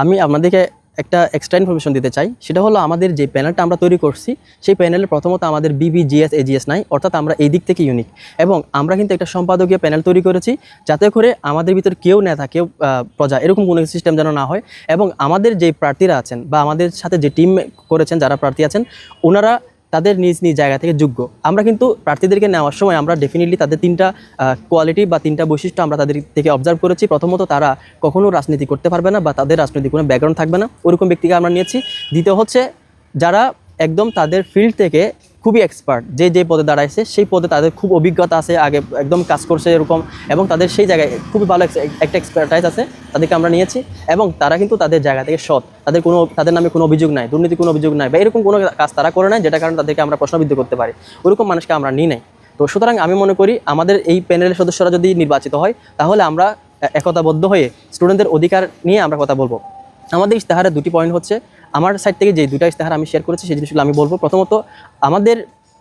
আমি আপনাদেরকে একটা এক্সট্রা ইনফরমেশন দিতে চাই। সেটা হলো আমাদের যে প্যানেলটা আমরা তৈরি করছি, সেই প্যানেলে প্রথমত আমাদের বিবি জিএস এজিএস নাই, অর্থাৎ আমরা এই দিক থেকে ইউনিক এবং আমরা কিন্তু একটা সম্পাদকীয় প্যানেল তৈরি করেছি, যাতে করে আমাদের ভিতর কেউ নেতা কেউ প্রজা, এরকম কোনো সিস্টেম যেন না হয়। এবং আমাদের যে প্রার্থীরা আছেন বা আমাদের সাথে যে টিম করেছেন, যারা প্রার্থী আছেন, ওনারা তাদের নিজ নিজ জায়গা থেকে যোগ্য। আমরা কিন্তু প্রার্থীদেরকে নেওয়ার সময় আমরা ডেফিনেটলি তাদের তিনটা কোয়ালিটি বা তিনটা বৈশিষ্ট্য আমরা তাদের থেকে অবজার্ভ করেছি। প্রথমত তারা কখনো রাজনীতি করতে পারবে না বা তাদের রাজনৈতিক কোনো ব্যাকগ্রাউন্ড থাকবে না। ওরকম ব্যক্তিকে আমরা নিয়েছি। দ্বিতীয় হচ্ছে যারা একদম তাদের ফিল্ড থেকে খুবই এক্সপার্ট যে যে পদে দাঁড়াইছে, সেই পদে তাদের খুব অভিজ্ঞতা আছে, আগে একদম কাজ করছে এরকম, এবং তাদের সেই জায়গায় খুবই ভালো একটা এক্সপার্টাইজ আছে, তাদেরকে আমরা নিয়েছি, এবং তারা কিন্তু তাদের জায়গা থেকে সৎ। তাদের কোনো, তাদের নামে কোনো অভিযোগ নাই, দুর্নীতি কোনো অভিযোগ নাই, বা এরকম কোনো কাজ তারা করে নাই যেটা কারণে তাদেরকে আমরা প্রশ্নবিদ্ধ করতে পারি। ওরকম মানুষকে আমরা নিই নাই। তো সুতরাং আমি মনে করি, আমাদের এই প্যানেলের সদস্যরা যদি নির্বাচিত হয়, তাহলে আমরা একতাবদ্ধ হয়ে স্টুডেন্টদের অধিকার নিয়ে আমরা কথা বলব। আমাদের ইশতেহারের দুটি পয়েন্ট হচ্ছে, আমার সাইড থেকে যে দুটা ইশতেহার আমি শেয়ার করেছি, সেই জিনিসগুলো আমি বলব। প্রথমত, আমাদের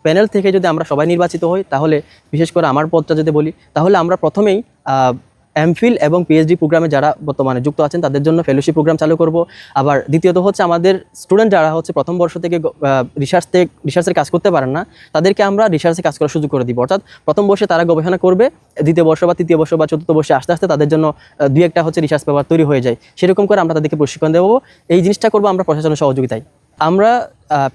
প্যানেল থেকে যদি আমরা সবাই নির্বাচিত হই, তাহলে বিশেষ করে আমার পদটা যদি বলি, তাহলে আমরা প্রথমেই এমফিল এবং পিএইচডি প্রোগ্রামে যারা বর্তমানে যুক্ত আছেন, তাদের জন্য ফেলোশিপ প্রোগ্রাম চালু করব। আবার দ্বিতীয়ত হচ্ছে আমাদের স্টুডেন্ট যারা হচ্ছে প্রথম বর্ষ থেকে রিসার্চ থেকে রিসার্চের কাজ করতে পারেন না, তাদেরকে আমরা রিসার্চে কাজ করার সুযোগ করে দিব। অর্থাৎ প্রথম বর্ষে তারা গবেষণা করবে, দ্বিতীয় বর্ষ বা তৃতীয় বর্ষ বা চতুর্থ বর্ষে আস্তে আস্তে তাদের জন্য দুই একটা হচ্ছে রিসার্চ পেপার তৈরি হয়ে যায়। সেরকম করে আমরা তাদেরকে প্রশিক্ষণ দেবো। এই জিনিসটা করব আমরা প্রশাসনের সহযোগিতায়। আমরা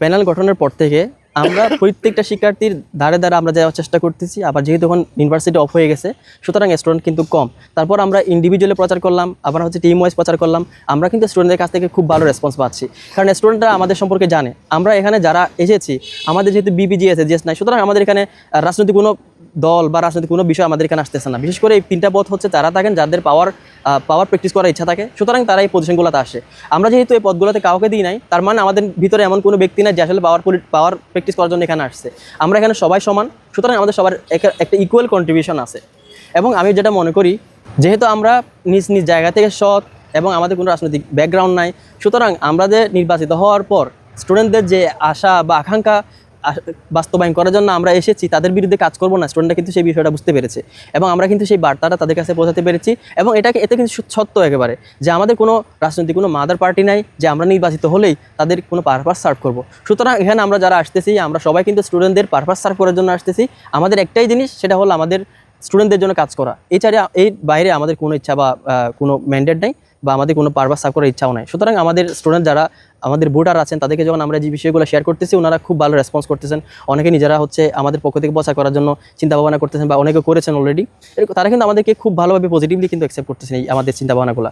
প্যানেল গঠনের পর থেকে আমরা প্রত্যেকটা শিক্ষার্থীর ধারে ধারে আমরা যাওয়ার চেষ্টা করতেছি, আবার যেহেতু এখন ইউনিভার্সিটি অফ হয়ে গেছে, সুতরাং স্টুডেন্ট কিন্তু কম। তারপর আমরা ইন্ডিভিজুয়ালি প্রচার করলাম, আবার হচ্ছে টিম ওয়াইজ প্রচার করলাম, আমরা কিন্তু স্টুডেন্টদের কাছ থেকে খুব ভালো রেসপন্স পাচ্ছি। কারণ স্টুডেন্টরা আমাদের সম্পর্কে জানে। আমরা এখানে যারা এসেছি, আমাদের যেহেতু বিবিজি আছে জিএস নাই, সুতরাং আমাদের এখানে রাজনৈতিক কোনো দল বা রাজনৈতিক কোনো বিষয় আমাদের এখানে আসতেছে না। বিশেষ করে এই তিনটা পথ হচ্ছে তারা থাকেন, যাদের পাওয়ার পাওয়ার প্র্যাকটিস করার ইচ্ছা থাকে, সুতরাং তারা এই পজিশনগুলোতে আসে। আমরা যেহেতু এই পদগুলোতে কাউকে দিই নাই, তার মানে আমাদের ভিতরে এমন কোনো ব্যক্তি নাই যে আসলে পাওয়ার পাওয়ার প্র্যাকটিস করার জন্য এখানে আসছে। আমরা এখানে সবাই সমান, সুতরাং আমাদের সবার একটা ইকুয়াল কন্ট্রিবিউশন আছে। এবং আমি যেটা মনে করি, যেহেতু আমরা নিজ নিজ জায়গা থেকে সৎ এবং আমাদের কোনো রাজনৈতিক ব্যাকগ্রাউন্ড নাই, সুতরাং আমাদের নির্বাচিত হওয়ার পর স্টুডেন্টদের যে আশা বা আকাঙ্ক্ষা বাস্তবায়ন করার জন্য আমরা এসেছি, তাদের বিরুদ্ধে কাজ করব না, স্টুডেন্টরা কিন্তু সেই বিষয়টা বুঝতে পেরেছে। এবং আমরা কিন্তু সেই বার্তাটা তাদের কাছে পৌঁছাতে পেরেছি এবং এটাকে, এতে কিন্তু সত্য একেবারে যে আমাদের কোনো রাজনৈতিক, কোনো মাদার পার্টি নাই যে আমরা নির্বাচিত হলেই তাদের কোনো পারপাস সার্ভ করব। সুতরাং এখানে আমরা যারা আসতেছি, আমরা সবাই কিন্তু স্টুডেন্টদের পারপাস সার্ভ করার জন্য আসতেছি। আমাদের একটাই জিনিস, সেটা হলো আমাদের স্টুডেন্টদের জন্য কাজ করা। এছাড়া এর বাইরে আমাদের কোনো ইচ্ছা বা কোনো ম্যান্ডেট নেই বা আমাদের কোনো পারপাস সার্ভ করার ইচ্ছাও নাই। সুতরাং আমাদের স্টুডেন্ট যারা, আমাদের ভোটার আছেন, তাদেরকে যখন আমরা যে বিষয়গুলো শেয়ার করতেছি, ওনারা খুব ভালো রেসপন্স করতেছেন। অনেকে নিজেরা হচ্ছে আমাদের পক্ষ থেকে প্রচার করার জন্য চিন্তা ভাবনা করতেছেন বা অনেকে করেছেন অলরেডি তারা কিন্তু আমাদেরকে খুব ভালোভাবে পজিটিভলি কিন্তু অ্যাকসেপ্ট করতেছেন এই আমাদের চিন্তা ভাবনাগুলো